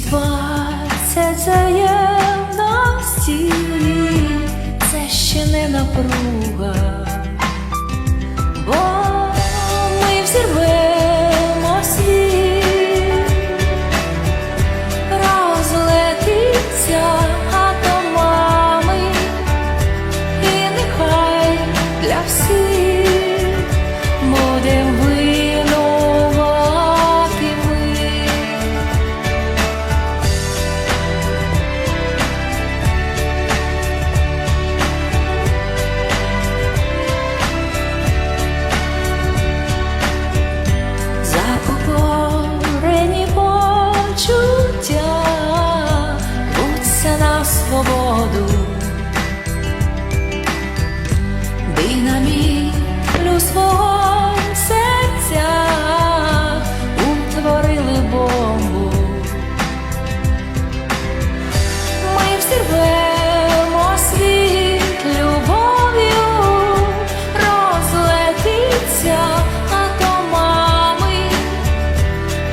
двадцять заєм на стілі, це ще не напруга. бо про свободу, динамітлю свого серця утворили бомбу, ми взірвемо світ любов'ю, розлетиться атомами,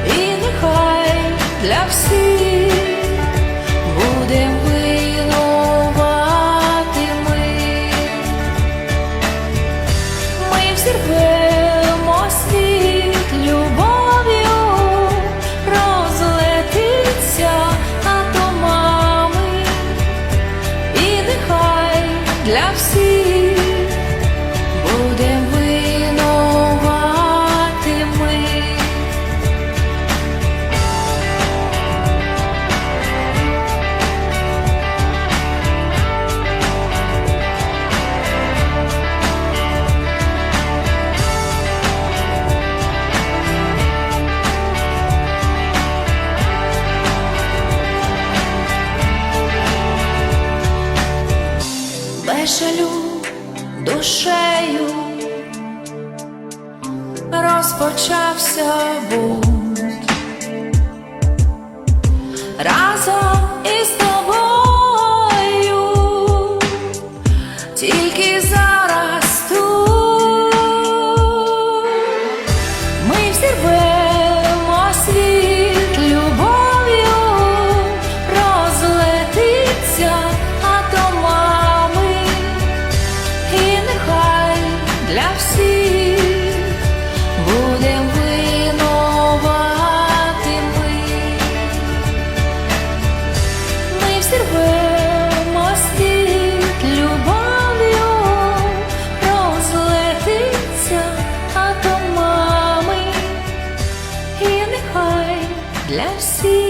і нехай для всіх. observemos жалю душею розпочався бунт разом. Classic.